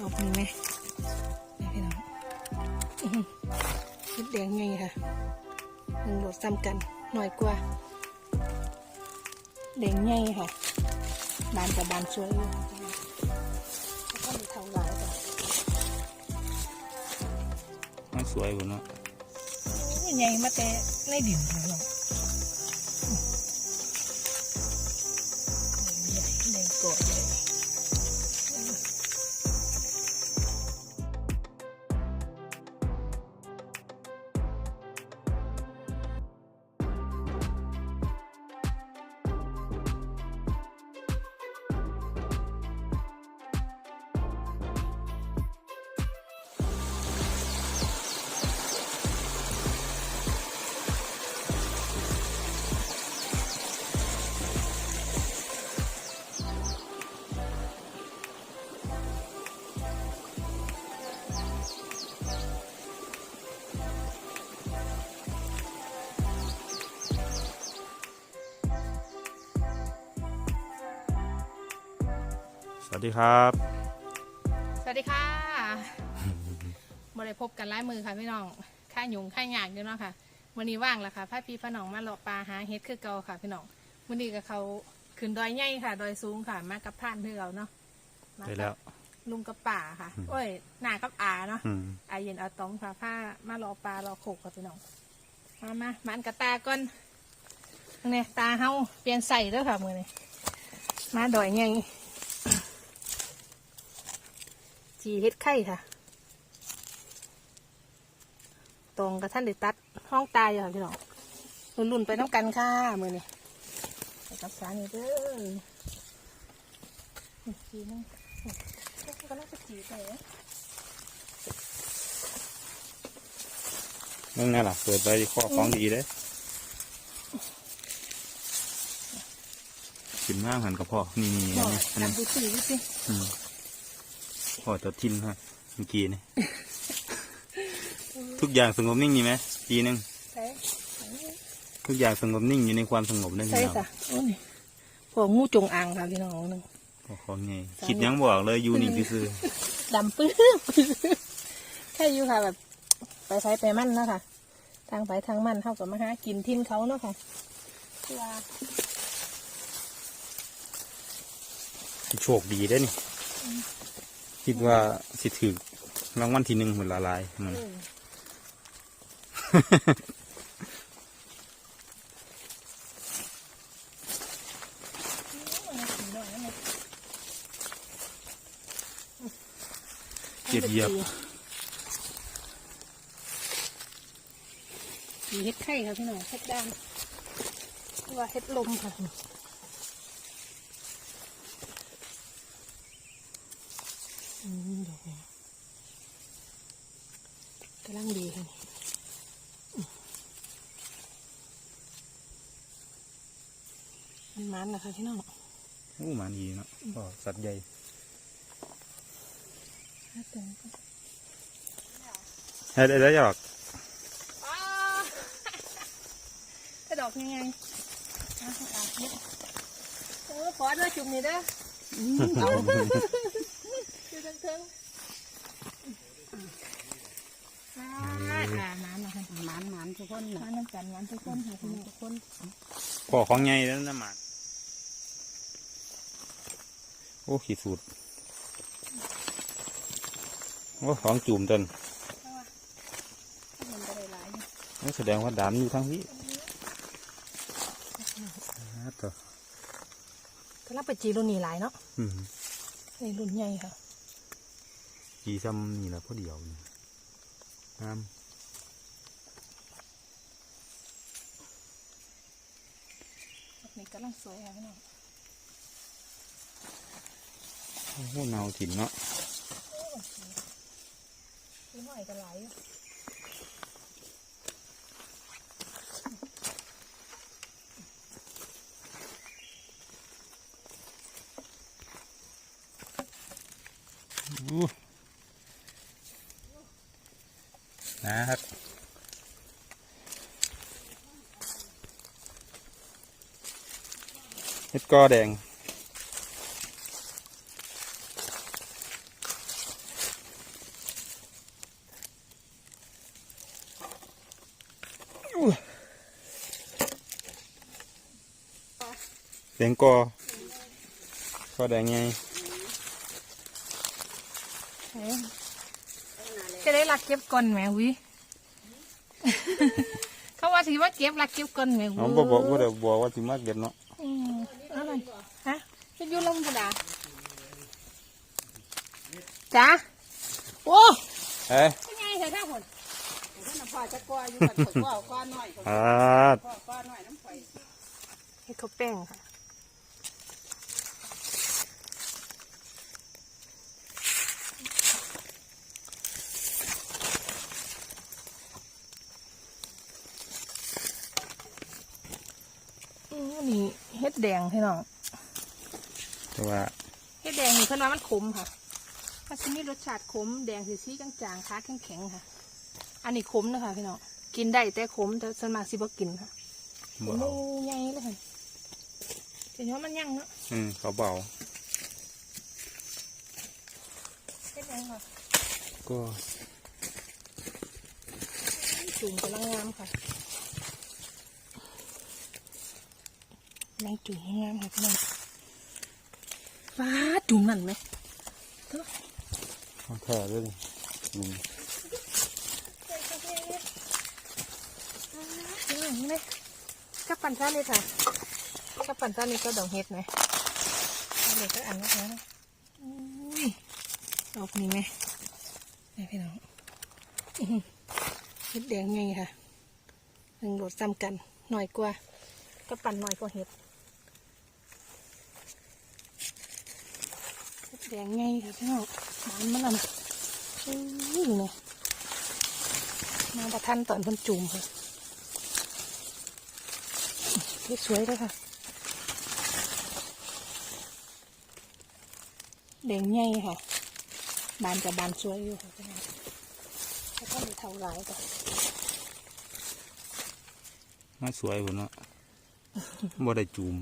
ออกนี่ไหมนี่พี่น้องอื้อหือเห็ดแดงไงค่ะหนึ่งโหลดซ้ำกันหน่อยกว่าแดงไงค่ะ บานกับบานสวยอยู่แล้วก็มีเทาหลายค่ะมันสวยกว่าเนาะโอ้ยไงมาแต่ในดินค่ะพี่น้อ สวัสดีครับ สวัสดีค่ะมาได้พบกันไล่มือค่ะพี่น้องค่าหยุงค่าหยากอยู่เนาะค่ะวันนี้ว่างแล้วค่ะพาพี่พาน้องมาเลาะปลาหาเฮ็ดคือเก่าค่ะพี่น้องวันนี้กับเขาขึ้นดอยใหญ่ค่ะ ดอยสูงค่ะ มากับพรานเพื่อเราเนาะมาไปกับแล้วลุงกับป่าค่ะอืมโอ้ยหนากับอาเนาะ อืมอาเย็นเอาตองพาผ้ามารอปลารอโขกกับพี่น้องมามามันกับตาก่อนเนี่ยตาเฮาเปลี่ยนใส่แล้วค่ะมือนี้มาดอยใหญ่ จีเฮ็ดไข่ค่ะ ตรงกับท่านได้ตัดห้องตายอยู่ค่ะพี่น้องลุ่นๆไปน้ำกันค่ะมือนี้ไปกับสานี่เด้อนี่จีนึงนี่ก็น่าจะจีไปนั่นน่ะล่ะเปิดไปข้อของดีเลยกินมากหันกับพ่อนี่นี่บอัอนกนี้อันนี้ดูสีดูสิ พ่อตัวทินฮะเมื่อกี้นี่ ทุกอย่างสงบนิ่งอยู่ไหมปีหนึงใช่ทุกอย่างสงบนิ่งอยู่ในความสงบได้ใช่พี่น้องค่ะโอ้ยพวกงูจงอางค่ะพี่น้องหนึ่งพ่อของไงคิดยังบอกเลยอยู่นี่ซื่อดำปื้อแค่อยู่ค่ะ แบบ ไปใช้ไปมั่นเนาะค่ะ ทางไปทางมันเท่ากับมาหากินทินเขาเนาะค่ะเพื่อๆโชคดีได้อนี่ คิดว่าสิถือรางวัลที่หนึ่งหมดละลายมันเออเอามากินหน่อยนะเนี่ยเหยียบเหยียบมีเห็ดไข่ค่ะพี่น้องเห็ดด่างหรือว่าเห็ดลมค่ะอืมดอกนี้กำลังดีค่ะนี่อืม มันมันนะคะพี่น้องโอ้มันดีเนาะก็สัตว์ใหญ่น่าตื่นก็เฮ้ยได้ได้หรอกอ้าจะดอกยังไงอะอะเนี่ยเออขอด้วยจุ่มนี่เด้ออเอาอยู่เทิงๆอ่าอ่าน้ำนะคะหมานหมานทุกคนนะมาน้ำกันหวานทุกคนค่ะพี่น้องทุกคนพ่อของไงแล้วนะหมาก โอ้ขี้สูดโอ้ของจุ่มต้นถ้าเห็นก็ได้หลายอยู่โอ้แสดงว่าดำอยู่ทั้งนี้อ่าต่อก็รับไปจีรุ่นนี้หลายเนาะอืมในรุ่นใหญ่ค่ะ จีซ้ำนี่แหละพอเดียวนี่น้ดอกนี้กำลังสวยค่ะพี่น้องำ โอ้โหเนาถิ่นเนาะพี่หน่อยก็หลายอยู่อู้นะครับเฮ็ดกอแดง แดงกอก็แดงไงเอ้ยจะได้รักเก็บก่อนแหมวิเขาว่าสิว่าเก็บรักเก็บก่อนแหมวิน้องบ่บอกว่าเดี๋ยวบอกว่าสิมาเก็บเนาะอืมเอาหน่อยฮะจะอยู่ลมกระดาจ้าโอ้เอ้ยเป็นไงเธอท่าผลท่านน่ะพ่อจะกลัวอยู่กับข่อยกลัวกลัวน้อยข่อยอ่าพ่อกลัวน้อยน้ำข่อยเฮ็ดข้าวแป้งค่ะ นี่เฮ็ดแดงพี่น้องแต่ว่าเฮ็ดแดงนี่เพิ่นว่ามันขมค่ะมันจะมีรสชาติขมแดงสีสีจางๆค้าแข็งๆค่ะ อันนี้ขมนะคะพี่น้องกินได้แต่ขมแต่ส่วนมากสิบ่กินค่ะบ่โอ้เอาใหญ่เลยค่ะเห็นว่ามันยังเนาะอืมเขาเบาเฮ็ดแดงค่ะก็จุ่มกำลังงามค่ะกำ ลังจุ่มงามค่ะพี่น้องฟ้าจุ่มนั่นไหมของแท้เลยนี่อืมนี่นี่เลยกับปั่นซ่าเลยค่ะกับปั่นซ่านี่ก็ดอกเห็ดไหมเอาเด็กก็อ่านนะคะอุ้ยดอกนี้ไหมนี่พี่น้องอื้อหือเห็ดแดงไงค่ะหนึ่งโดดซ้ำกันหน่อยกว่ากับปั่นหน่อยกว่าเห็ดเห็ด แดงไงค่ะพี่น้องหวานมันละนะอุ้ยเนี่ยมาประทันตอนเพันจุ่มค่ะเฮ็ดสวยเลยค่ะ แดงใหญ่ค่ะ บานกับบานสวยอยู่ค่ะพี่น้องแล้วก็มีเท่าหลายจ้ะมาสวยพุ่นเนาะบ่ได้จูม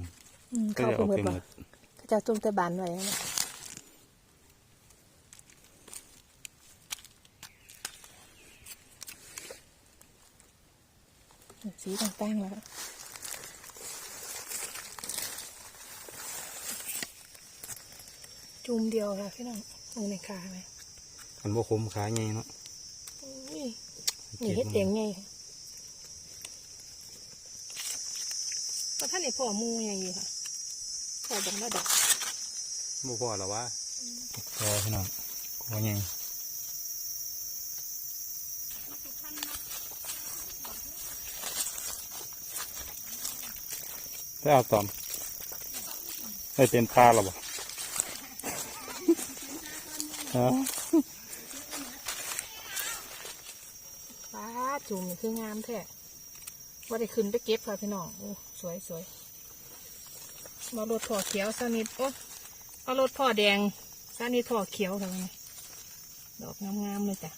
อืมก็เขาได้เป็เอานไปแบบหมดเขาจะจุ่มแต่บานไว้นะ สีต่างๆแล้วค่ะจุ่มเดียวค่ะพี่น้องมือในขาไหมมันบ่คมขาไงเนาะอุ้ยนี่เฮ็ดแดงไงก็ท่านไอ้พ่อหมูยังอยู่ค่ะพ่อบังระดับบ่พอหรอวะพอพี่น้องขอไง ได้เอาตอมได้เต็มตาแล้วบ่ฮะฟ้าจุ่มนี่คืองามแท้ว่าได้ขึ้นไปเก็บค่ะพี่น้องโอ้สวยสวยมารถพ่อเขียวสนิทโอ้เอารถพ่อแดงสนิทพ่อเขียวค่ะนี่ดอกงามๆเลยจ้ะ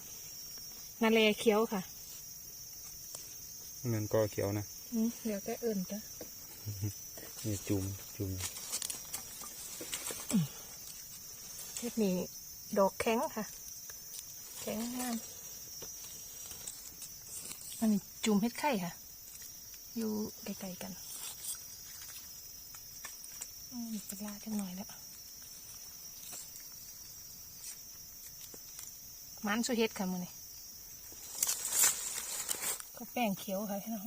นาเลเขียวค่ะเหมือนกอเขียวนะอืมเดี๋ยวแกเอิ่นจ้ะ นี่จุ่มจุ่มเฮ็ดนี่ดอกแข็งค่ะ แข็งงามอันนี้จุ่มเฮ็ดไข่ค่ะ อยู่ไกลๆกันอืมเป็นลาจังหน่อยแล้วมันสุเฮ็ดค่ะมือนี่ก็แป้งเขียวค่ะพี่น้อง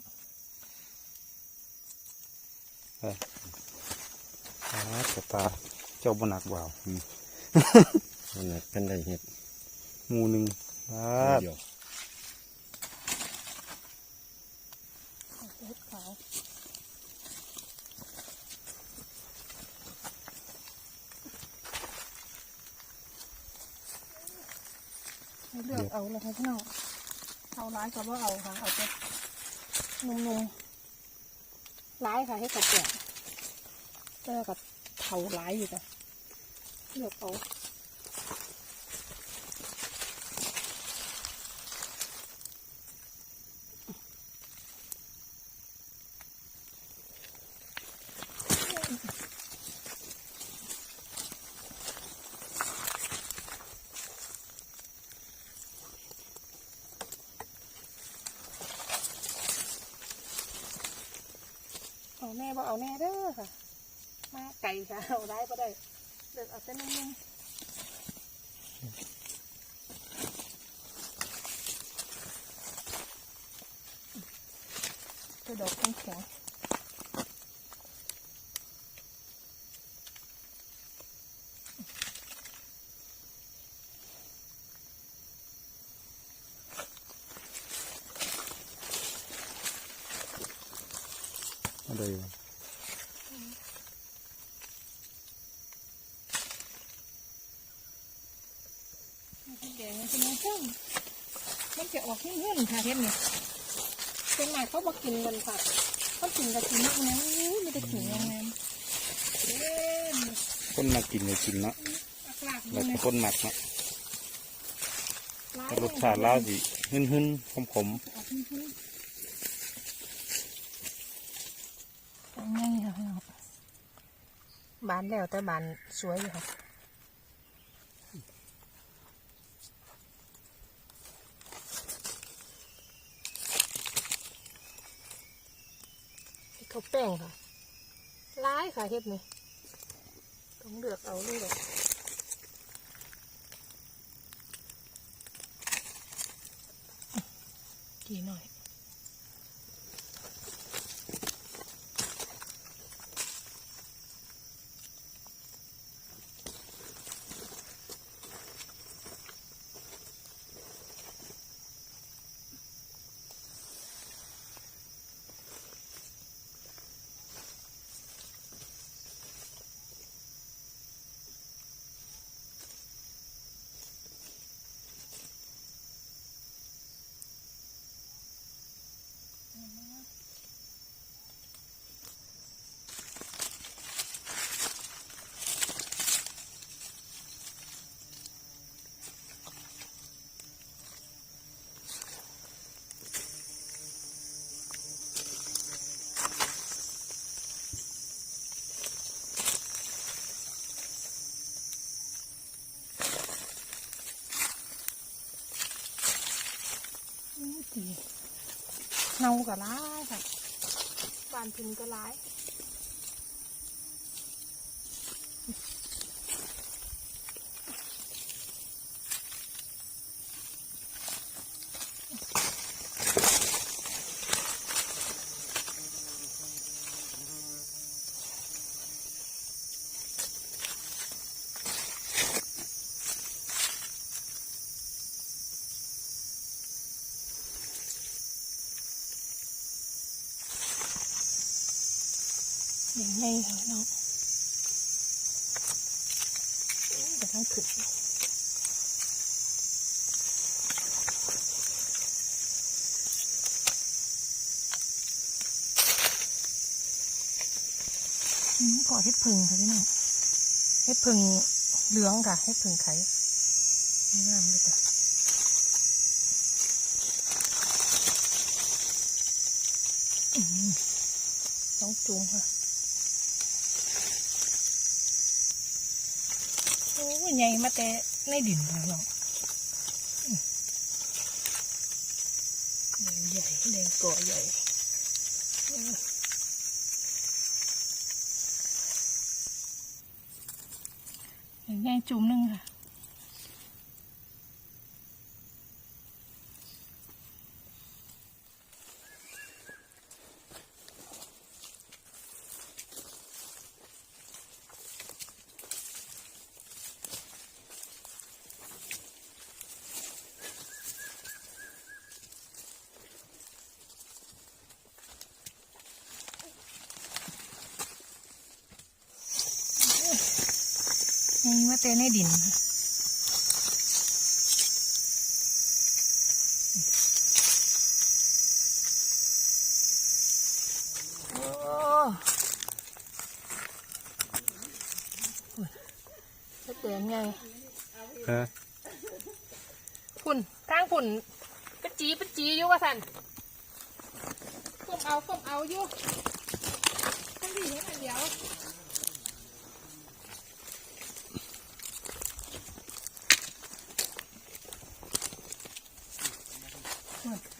อ่าตาตาเจ้าบนักว่าวอืมนั่นแหละกันได้เห็ดหมูหนึ่งอ่าเดียวเฮ็ดขาวเลือกเอาเลยค่ะพี่น้องเอาร้ายกับว่าเอาค่ะเอาไปนุ่มๆ ร้ายค่ะให้กับแกะเจอกับเถาร้ายอยู่แต่เลือกเอา บ่เอาแน่เด้อค่ะ มาไก่ค่ะเอาได้ก็ได้เลือกเอาเส้นนุ่มๆตัวดอกแข็งๆ อะไรวะ แดงมันเป็นน้ำส้มมันจะออกหิ้นๆค่ะเห็นไหมเป็นหมายเขาบอ กกินกันค่ะเขากินกับกินนักนะไม่ได้กินยังไงเล่นคนมากินเลยกินเนาะอักหลากแล้วเลก็ยคนหมักเนาะร้ายแต่รสชาติลาวสิหึ่นหึ่นขมขมออกหิ้นๆเป็นไงค่ะพี่น้องบานแล้วแต่บานสวยอยู่ค่ะ เฮ็ดข้าวแป้งค่ะร้ายค่ะเฮ็ดนี่ต้องเลือกเอาเลือกดีหน่อย ดี เนาก็ร้ายค่ะบานพินก็ร้าย ไงค่ะน้องแต่ทั้งขึ้นอืมพอเฮ็ดพึ่งค่ะพี่น้องเฮ็ดพึ่งเหลืองค่ะเฮ็ดพึ่งไข่งามเลยจ้ะต้องจูงค่ะ โอ้ยใหญ่มาแต่ในดินเลยเนาะอืมแดงใหญ่แดงเกาะใหญ่อืมใหญ่จุ่มหนึงค่ะ มาแต่ในดินค่ะโอ้เฮ็ดแดงไง ๆเออ ฝุ่นทางฝุ่นปะจีปะจีอยู่ว่าสันก้มเอาก้มเอาอยู่ทั้งที่เห็นอันเดียว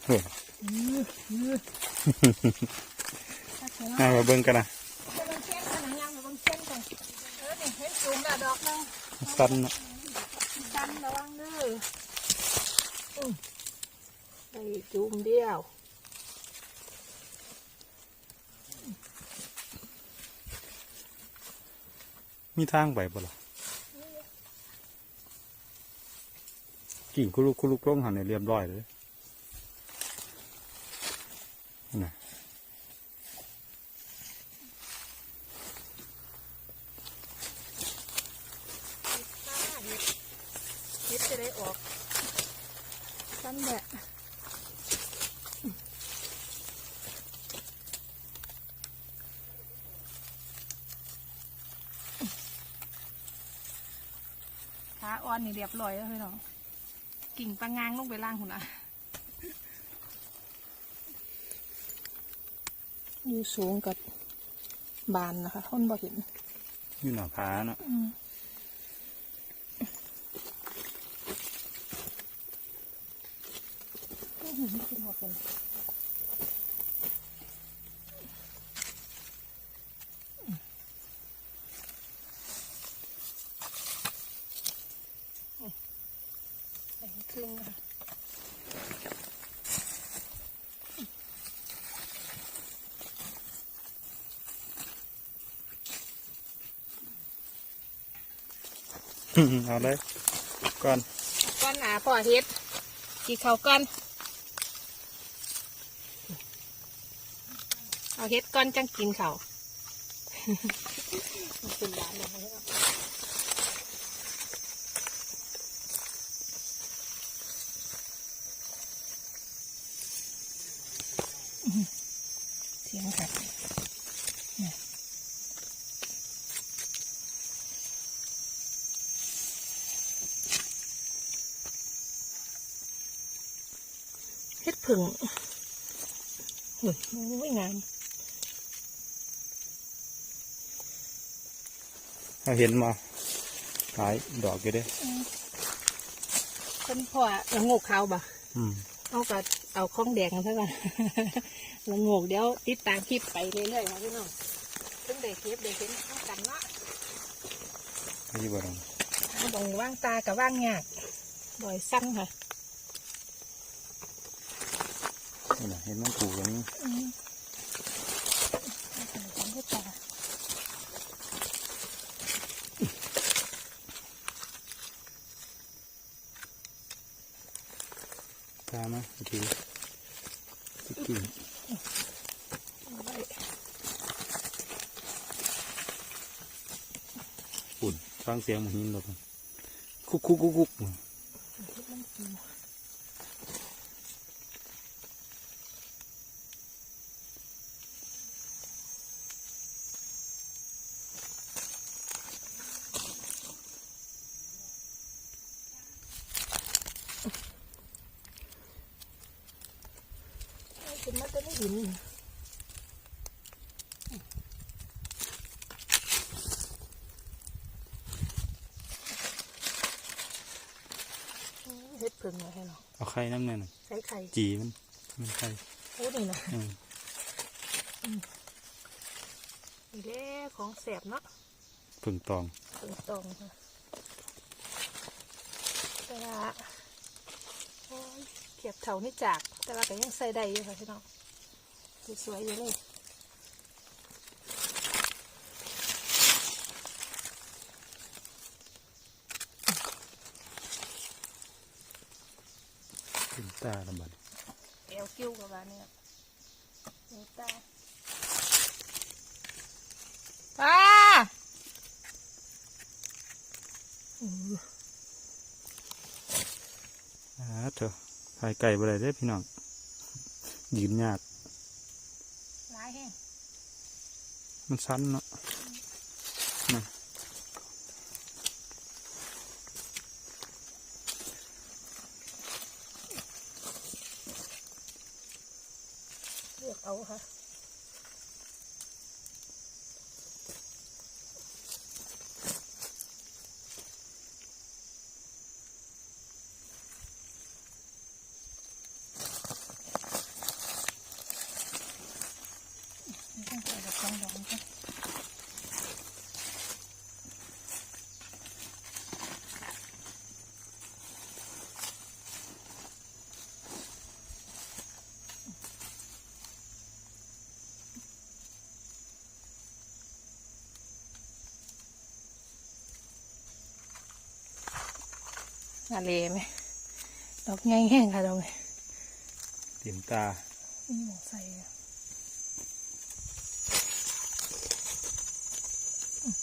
เฮ้ยยืดยืดถ้าเกิดน่ามาเบิ่งกันนะจะบังเช่นกันนะยังมาบังเช่นกันสั้นเนาะกันระวังเด้ออืมไปจุ่มเดียวมีทางไปบ่ล่ะกิ่งคุลุกคุลุกลงหันในเรียบร้อยเลยน่ะ เฮ็ดจะได้ออกสั้นแหละขา อ่อนนี่เรียบร้อยแล้วพี่น้องกิ่งปลางางลงไปล่างคุณอะอยู่สูงกับบานนะคะคนบ่เห็นอยู่หน้าผาเนาะขึ้นหัวคนแบ่งครึ่งนะคะ เอาเลยก่อนก้อนหนาพอเฮ็ดกี่เขาก้อนเอาเฮ็ดก้อนจังกินเขาเป็นร้าเลยนะเสียงค่ะ เฮ็ดผึ่งเฮ้ยไม่งามเอาเห็นมาหลายดอกอยู่เด้คนพ่อละโงกขาวบ่อืมเอาก็เอาข้องแดงกันซะก่อนละโงกเดี๋ยวติดตามคลิปไปเรื่อยๆค่ะพี่น้องเพิ่งได้คลิปได้เห็นต้องกันเนาะนี่บ่ดองเอาบองว่างตากับว่างยากบ่อยสั้นค่ะ นี่นะเห็นมันถูกอย่างนี้อืมสั้นให้ตามมาโอเคสิกิ่งเอาไว้อุ่นฟังเสียงมันหินรถคุกคุกคุกคุก ขึ้นมาจะไม่หินเฮ็ดผึ่งมาให้เนาะเอาไข่น้ำเนี่ยน่ะใส่ไข่จีมันมันไข่โอ้นี่นะอืมนี่แหละของแสบเนาะผึ่งตองถึงตรงค่ะแต่ว่าโอ้ยเขียบเถานี่จาก แต่ว่าก็ยังใส่ได้อยู่ค่ะพี่น้อง สวยๆอยู่เลยผึ่งตาลำบัดเอวกิ้วกับว่าเนี่ยนี่ตาป้าอืออ่าเถอะพายไก่บ่ได้เด้อพี่น้องยืนยาก ร้ายแห้ง มันสั้นเนาะนะเลือกเอาค่ะไม่ต้องใส่แบบต้องร้องค่ะ นาเลไหมดอกใหญ่แห้งค่ะดอกนี้เต็มตานี่หมองใส่อะอืม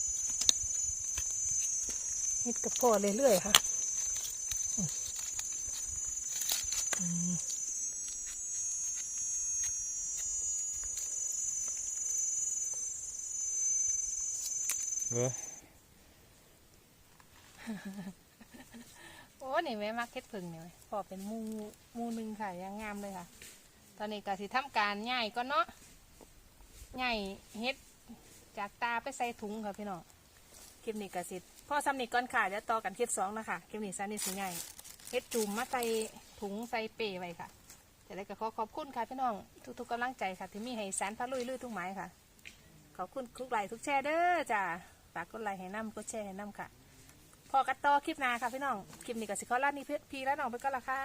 เฮ็ดกับพ่อเรื่อยๆค่ะอืมอืมเออ อ้นี่แม่มักเฮ็ดผึ่งเนี่ไหมพอเป็นมูมูหนึ่งค่ะยังงามเลยค่ะ ตอนนี้ก็สิทำการย่ายก็เนาะย่ายเฮ็ดจากตาไปใส่ถุงค่ะพี่น้องคลิปนี้ก็สิพ่อซ้ำนี่ก่อนค่ะจะต่อกันคลิปสองนะคะคลิปนี้ซันนี่สิย่ายเฮ็ดจุ่มมาใส่ถุงใส่เปไว้ค่ะจะได้ก็ขอขอบคุณค่ะพี่น้อง ทุกๆกำลังใจค่ะ ที่มีให้แสนพระลุยลุยทุกหมายค่ะ ขอบคุณทุกไลค์ทุกแชร์เด้อจ้าฝากกดไลค์ให้น้ำกดแชร์ให้น้ำค่ะ พอกันต่อคลิปหน้าค่ะพี่น้อง คลิปนี้ก็สิขอลานี่พี่และน้องไปก็ละค่ะ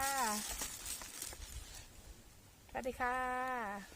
สวัสดีค่ะ